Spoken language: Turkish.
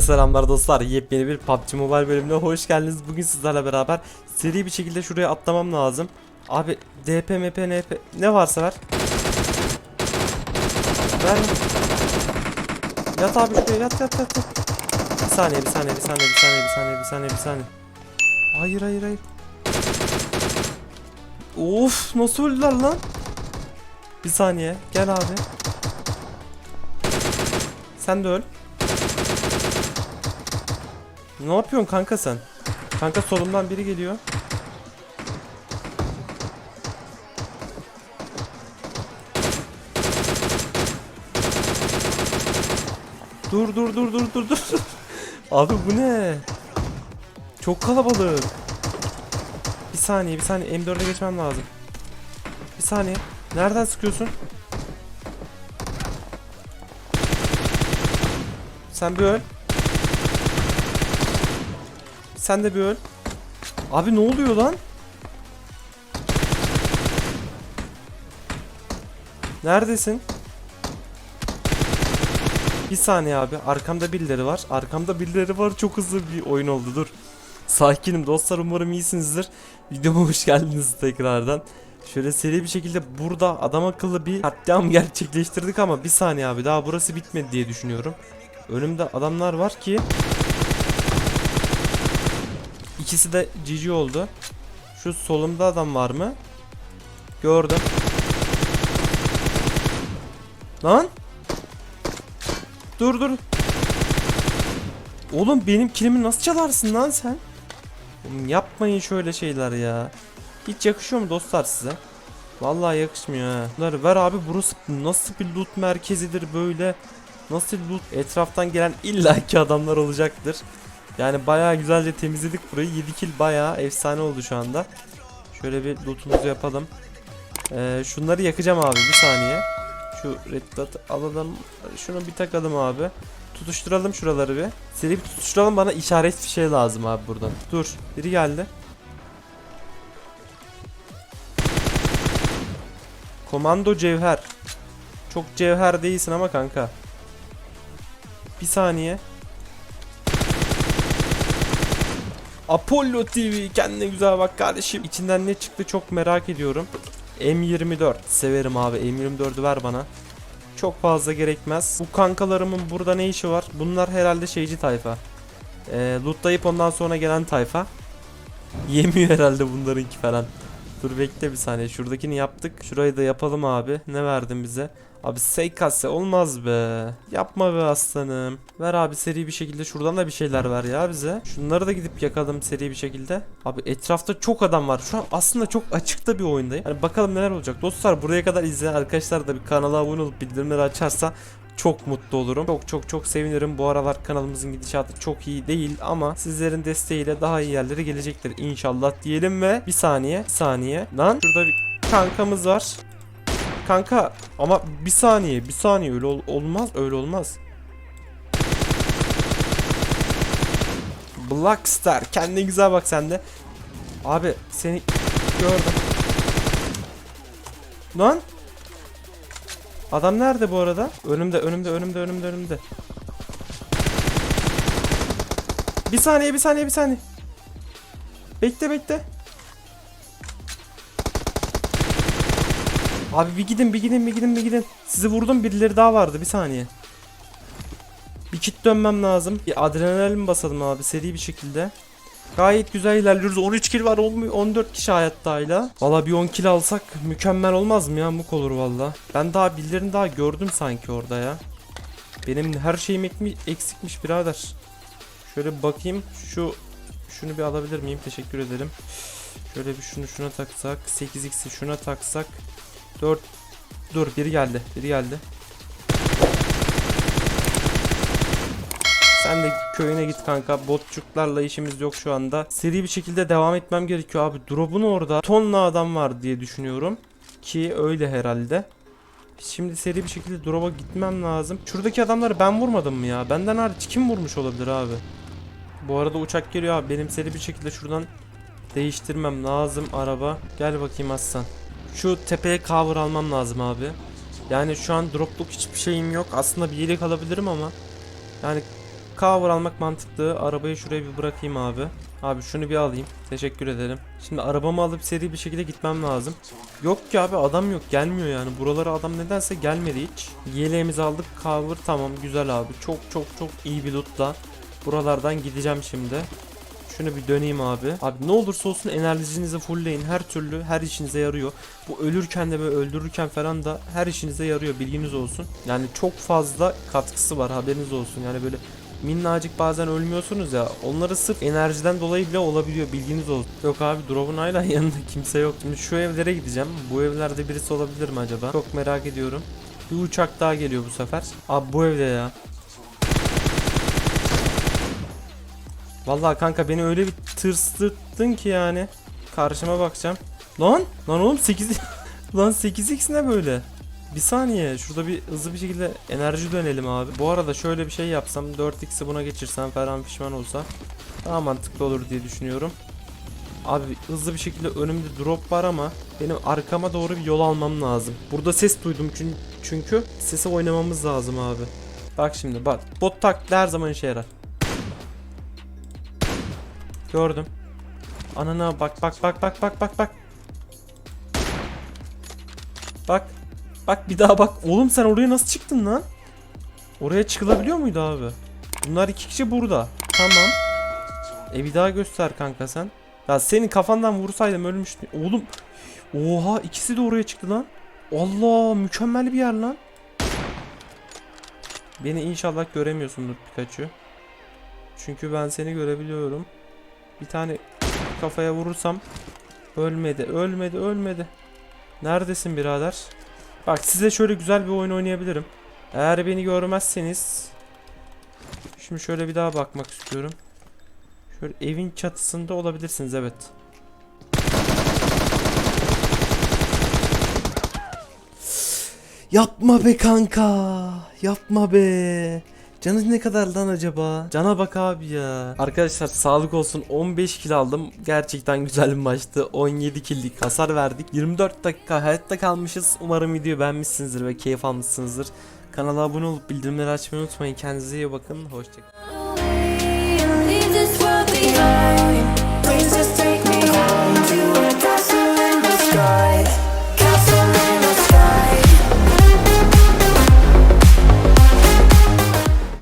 selamlar dostlar. Yepyeni bir PUBG Mobile bölümüne hoş geldiniz. Bugün sizlerle beraber seri bir şekilde şuraya atlamam lazım. Abi DP, MP, NP ne varsa ver. Ver. Yat abi şuraya yat yat yat. yat. Bir saniye bir saniye bir saniye bir saniye bir saniye bir saniye bir saniye. Hayır hayır hayır. Of nasıl öldüler lan? Bir saniye gel abi. Sen de öl. Ne yapıyorsun kanka sen? Kanka solumdan biri geliyor. Dur dur dur dur dur dur. Abi bu ne? Çok kalabalık. Bir saniye bir saniye M4'e geçmem lazım. Bir saniye. Nereden sıkıyorsun? Sen bir öl. Sen de bir öl. Abi ne oluyor lan? Neredesin? Bir saniye abi. Arkamda birileri var. Arkamda birileri var. Çok hızlı bir oyun oldu. Dur. Sakinim dostlar. Umarım iyisinizdir. Videoma hoş geldiniz tekrardan. Şöyle seri bir şekilde burada adam akıllı bir katliam gerçekleştirdik ama bir saniye abi daha burası bitmedi diye düşünüyorum. Önümde adamlar var ki İkisi de GG oldu. Şu solumda adam var mı? Gördüm. Lan? Dur dur. Oğlum benim kilimi nasıl çalarsın lan sen? Yapmayın şöyle şeyler ya. Hiç yakışıyor mu dostlar size? Vallahi yakışmıyor ha. Bunları ver abi burası nasıl bir loot merkezidir böyle? Nasıl loot? Etraftan gelen illaki adamlar olacaktır. Yani bayağı güzelce temizledik burayı. 7 kill bayağı efsane oldu şu anda. Şöyle bir lootumuzu yapalım. Ee, şunları yakacağım abi bir saniye. Şu red dot alalım. Şunu bir takalım abi. Tutuşturalım şuraları bir. Seri bir tutuşturalım bana işaret bir şey lazım abi buradan. Dur. Biri geldi. Komando cevher. Çok cevher değilsin ama kanka. Bir saniye. Apollo TV kendine güzel bak kardeşim. İçinden ne çıktı çok merak ediyorum. M24 severim abi. M24'ü ver bana. Çok fazla gerekmez. Bu kankalarımın burada ne işi var? Bunlar herhalde şeyci tayfa. Ee, lootlayıp ondan sonra gelen tayfa. Yemiyor herhalde bunlarınki falan. Dur bekle bir saniye. Şuradakini yaptık. Şurayı da yapalım abi. Ne verdin bize? Abi seykase olmaz be. Yapma be aslanım. Ver abi seri bir şekilde şuradan da bir şeyler ver ya bize. Şunları da gidip yakalım seri bir şekilde. Abi etrafta çok adam var. Şu an aslında çok açıkta bir oyundayım. Hani bakalım neler olacak. Dostlar buraya kadar izleyen arkadaşlar da bir kanala abone olup bildirimleri açarsa çok mutlu olurum. Çok çok çok sevinirim. Bu aralar kanalımızın gidişatı çok iyi değil ama sizlerin desteğiyle daha iyi yerlere gelecektir inşallah diyelim ve bir saniye bir saniye. Lan şurada bir kankamız var. Kanka ama bir saniye bir saniye öyle ol- olmaz öyle olmaz. Blackstar kendine güzel bak sen de. Abi seni gördüm. Lan Adam nerede bu arada? Önümde, önümde, önümde, önümde, önümde. Bir saniye, bir saniye, bir saniye. Bekle, bekle. Abi bir gidin, bir gidin, bir gidin, bir gidin. Sizi vurdum, birileri daha vardı. Bir saniye. Bir kit dönmem lazım. Bir adrenalin basalım abi seri bir şekilde. Gayet güzel ilerliyoruz. 13 kill var. on- 14 kişi hayatta hala. Valla bir 10 kill alsak mükemmel olmaz mı ya? Muk olur valla. Ben daha birilerini daha gördüm sanki orada ya. Benim her şeyim eksikmiş birader. Şöyle bakayım. Şu şunu bir alabilir miyim? Teşekkür ederim. Şöyle bir şunu şuna taksak. 8x'i şuna taksak. 4 Dur biri geldi. Biri geldi. Sen de köyüne git kanka. Botçuklarla işimiz yok şu anda. Seri bir şekilde devam etmem gerekiyor abi. Drop'un orada tonla adam var diye düşünüyorum. Ki öyle herhalde. Şimdi seri bir şekilde drop'a gitmem lazım. Şuradaki adamları ben vurmadım mı ya? Benden hariç kim vurmuş olabilir abi? Bu arada uçak geliyor abi. Benim seri bir şekilde şuradan değiştirmem lazım araba. Gel bakayım Aslan. Şu tepeye cover almam lazım abi. Yani şu an dropluk hiçbir şeyim yok. Aslında bir yelek alabilirim ama yani cover almak mantıklı. Arabayı şuraya bir bırakayım abi. Abi şunu bir alayım. Teşekkür ederim. Şimdi arabamı alıp seri bir şekilde gitmem lazım. Yok ki abi adam yok gelmiyor yani. Buralara adam nedense gelmedi hiç. Yeleğimizi aldık. Cover tamam güzel abi. Çok çok çok iyi bir lootla. Buralardan gideceğim şimdi. Şunu bir döneyim abi. Abi ne olursa olsun enerjinizi fullleyin. Her türlü her işinize yarıyor. Bu ölürken de böyle öldürürken falan da her işinize yarıyor bilginiz olsun. Yani çok fazla katkısı var haberiniz olsun. Yani böyle minnacık bazen ölmüyorsunuz ya. Onları sırf enerjiden dolayı bile olabiliyor bilginiz olsun. Yok abi drop'un hala yanında kimse yok. Şimdi şu evlere gideceğim. Bu evlerde birisi olabilir mi acaba? Çok merak ediyorum. Bir uçak daha geliyor bu sefer. Abi bu evde ya. Vallahi kanka beni öyle bir tırstırttın ki yani. Karşıma bakacağım. Lan lan oğlum 8 lan 8x ne böyle? Bir saniye şurada bir hızlı bir şekilde enerji dönelim abi. Bu arada şöyle bir şey yapsam 4x'i buna geçirsem falan pişman olsa daha mantıklı olur diye düşünüyorum. Abi hızlı bir şekilde önümde drop var ama benim arkama doğru bir yol almam lazım. Burada ses duydum çünkü, sesi oynamamız lazım abi. Bak şimdi bak bot taklidi her zaman işe yarar. Gördüm. Anana bak bak bak bak bak bak bak. Bak. Bak bir daha bak. Oğlum sen oraya nasıl çıktın lan? Oraya çıkılabiliyor muydu abi? Bunlar iki kişi burada. Tamam. E bir daha göster kanka sen. Ya senin kafandan vursaydım ölmüştün. Oğlum. Oha ikisi de oraya çıktı lan. Allah mükemmel bir yer lan. Beni inşallah göremiyorsundur Pikachu. Çünkü ben seni görebiliyorum. Bir tane kafaya vurursam ölmedi, ölmedi, ölmedi. Neredesin birader? Bak size şöyle güzel bir oyun oynayabilirim. Eğer beni görmezseniz Şimdi şöyle bir daha bakmak istiyorum. Şöyle evin çatısında olabilirsiniz evet. Yapma be kanka. Yapma be. Canı ne kadar lan acaba? Cana bak abi ya. Arkadaşlar sağlık olsun 15 kill aldım. Gerçekten güzel bir maçtı. 17 killlik hasar verdik. 24 dakika hayatta kalmışız. Umarım videoyu beğenmişsinizdir ve keyif almışsınızdır. Kanala abone olup bildirimleri açmayı unutmayın. Kendinize iyi bakın. Hoşçakalın.